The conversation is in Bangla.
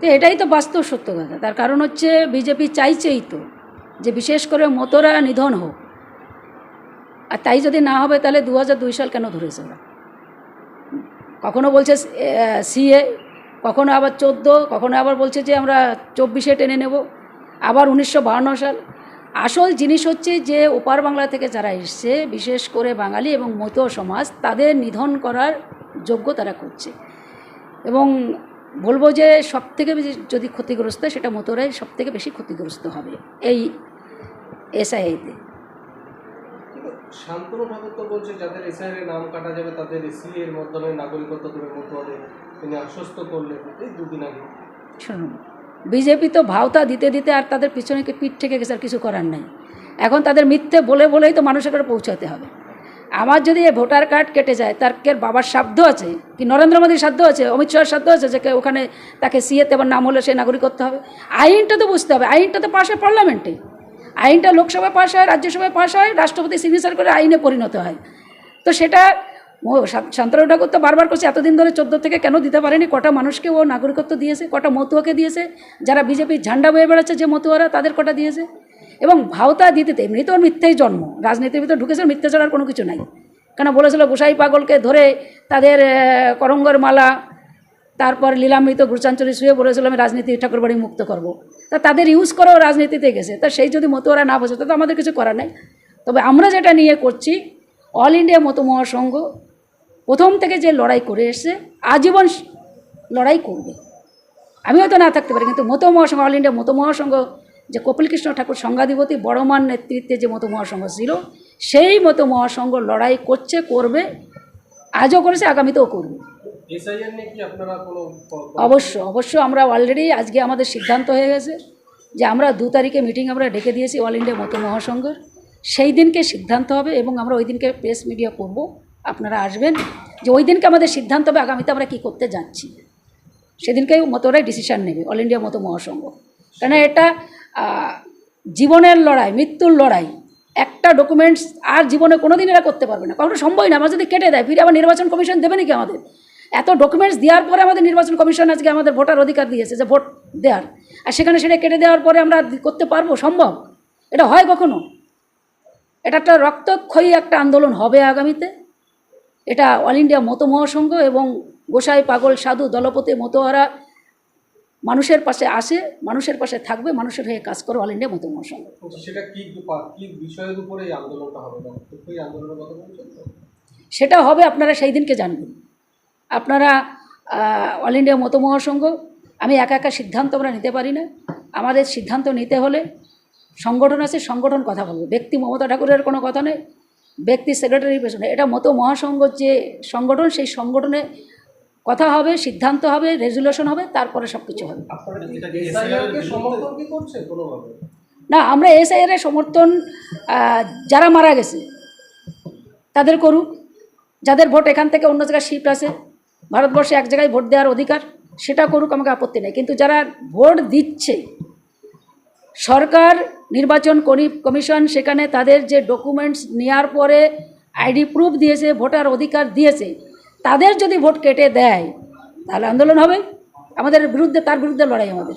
তো এটাই তো বাস্তব সত্য কথা। তার কারণ হচ্ছে বিজেপি চাইছেই তো যে বিশেষ করে মতোরা নিধন হোক। আর তাই যদি না হবে, তাহলে দু দুই সাল কেন ধরেছে ওরা? কখনো বলছে সিএ, কখনো আবার চোদ্দ, কখনো আবার বলছে যে আমরা চব্বিশে টেনে নেব, আবার উনিশশো সাল। আসল জিনিস হচ্ছে যে ওপার বাংলা থেকে যারা এসছে, বিশেষ করে বাঙালি এবং মতো সমাজ, তাদের নিধন করার যোগ্য তারা করছে। এবং বলব যে সব থেকে বেশি যদি ক্ষতিগ্রস্ত সেটা মতোরাই সব থেকে বেশি ক্ষতিগ্রস্ত হবে এই এসআইতে কিন্তু শান্তনু ঠাকুর তো বলছে যাদের নাম কাটা যাবে তাদের এর মাধ্যমে নাগরিকত্ব দেবে তিনি আশ্বস্ত করলেন এই দুদিন আগে। শুনুন বিজেপি তো ভাওতা দিতে দিতে আর তাদের পিছনে পিঠ থেকে গেছে আর কিছু করার নাই। এখন তাদের মিথ্যে বলে বলেই তো মানুষের কাছে পৌঁছাতে হবে। আমার যদি এই ভোটার কার্ড কেটে যায়, তার কে বাবার সাধ্য আছে? কি নরেন্দ্র মোদীর সাধ্য আছে? অমিত শাহের সাধ্য আছে যে ওখানে তাকে সিএতে আবার নাম হলে সে নাগরিক করতে হবে? আইনটা তো বুঝতে হবে। আইনটা তো পাশ হয় পার্লামেন্টে। আইনটা লোকসভায় পাশ হয়, রাজ্যসভায় পাশ হয়, রাষ্ট্রপতি সিগনেচার করে আইনে পরিণত হয়। তো সেটা ও শান্তনু ঠাকুর তো বারবার করছে, এতদিন ধরে চোদ্দ থেকে কেন দিতে পারেনি? কটা মানুষকে ও নাগরিকত্ব দিয়েছে, কটা মতুয়াকে দিয়েছে? যারা বিজেপির ঝান্ডা বয়ে বেড়াচ্ছে যে মতুয়ারা, তাদের কটা দিয়েছে? এবং ভাওতা দিতে এমনি তো মিথ্যেই জন্ম। রাজনীতির ভিতরে ঢুকেছে ওর মিথ্যে ছাড়ার কোনো কিছু নাই। কেন বলেছিল, গোসাই পাগলকে ধরে তাদের করঙ্গর মালা, তারপর লীলামৃত গুরুচাঞ্চলি শুয়ে বলেছিল, আমি রাজনীতি ঠাকুরবাড়ি মুক্ত করব। তা তাদের ইউজ করেও রাজনীতিতে গেছে। তা সেই যদি মতুয়ারা না বোঝে, তো আমাদের কিছু করার নেই। তবে আমরা যেটা নিয়ে করছি অল ইন্ডিয়া মতো মহাসংঘ প্রথম থেকে যে লড়াই করে এসছে, আজীবন লড়াই করবে। আমি হয়তো না থাকতে পারি, কিন্তু মতো মহাসংঘ অল ইন্ডিয়া মতো মহাসংঘ যে কপিল কৃষ্ণ ঠাকুর সংঘাধিপতি বড়মান নেতৃত্বে যে মতো মহাসংঘ ছিল সেই মতো মহাসংঘ লড়াই করছে করবে আজও করেছে আগামীতেও করবে। অবশ্য অবশ্য আমরা অলরেডি আজকে আমাদের সিদ্ধান্ত হয়ে গেছে যে আমরা দু তারিখে মিটিং আমরা ডেকে দিয়েছি অল ইন্ডিয়া মতো মহাসংঘের। সেই দিনকে সিদ্ধান্ত হবে এবং আমরা ওই দিনকে প্রেস মিডিয়া করব। আপনারা আসবেন যে ওই দিনকে আমাদের সিদ্ধান্ত হবে আগামীতে আমরা কী করতে যাচ্ছি। সেদিনকেই মতোরাই ডিসিশান নেবে অল ইন্ডিয়া মতো মহাসংঘ। কেন এটা জীবনের লড়াই, মৃত্যুর লড়াই, একটা ডকুমেন্টস আর জীবনে কোনো দিন এরা করতে পারবে না। কখনো সম্ভবই না। আমরা যদি কেটে দেয়, ফিরে আবার নির্বাচন কমিশন দেবে নাকি আমাদের? এত ডকুমেন্টস দেওয়ার পরে আমাদের নির্বাচন কমিশন আজকে আমাদের ভোটার অধিকার দিয়েছে যে ভোট দেওয়ার আর সেখানে সেটা কেটে দেওয়ার পরে আমরা করতে পারব? সম্ভব। এটা হয় কখনো? এটা একটা রক্তক্ষয়ী একটা আন্দোলন হবে আগামীতে। এটা অল ইন্ডিয়া মতো মহাসংঘ এবং গোসাই পাগল সাধু দলপতি মতোহারা মানুষের পাশে আসে মানুষের পাশে থাকবে মানুষের হয়ে কাজ করে অল ইন্ডিয়া মতো মহাসংঘ সেটা কি কি বিষয়ের উপরে এই আন্দোলনটা হবে? না এই আন্দোলনের কথা বলছেন তো? সেটা হবে আপনারা সেই দিনকে জানবেন। আপনারা অল ইন্ডিয়া মতো মহাসংঘ আমি একা একা সিদ্ধান্ত আমরা নিতে পারি না। আমাদের সিদ্ধান্ত নিতে হলে সংগঠন আছে সংগঠন কথা বলবে। ব্যক্তি মমতা ঠাকুরের কোনো কথা নেই ব্যক্তি সেক্রেটারির পেছনে। এটা মতো মহাসংঘ যে সংগঠন সেই সংগঠনে কথা হবে সিদ্ধান্ত হবে রেজুলেশন হবে তারপরে সব কিছু হবে। আপনারা কি এসআইআরকে সমর্থন কি করছে কোনোভাবে? না আমরা এসআইআর এর সমর্থন যারা মারা গেছে তাদের করুক। যাদের ভোট এখান থেকে অন্য জায়গায় শিফট আছে ভারতবর্ষে এক জায়গায় ভোট দেওয়ার অধিকার সেটা করুক আমাকে আপত্তি নেই। কিন্তু যারা ভোট দিচ্ছে সরকার নির্বাচন কমিশন সেখানে তাদের যে ডকুমেন্টস নেওয়ার পরে আইডি প্রুফ দিয়েছে ভোটার অধিকার দিয়েছে তাদের যদি ভোট কেটে দেয় তাহলে আন্দোলন হবে। আমাদের বিরুদ্ধে তার বিরুদ্ধে লড়াই আমাদের।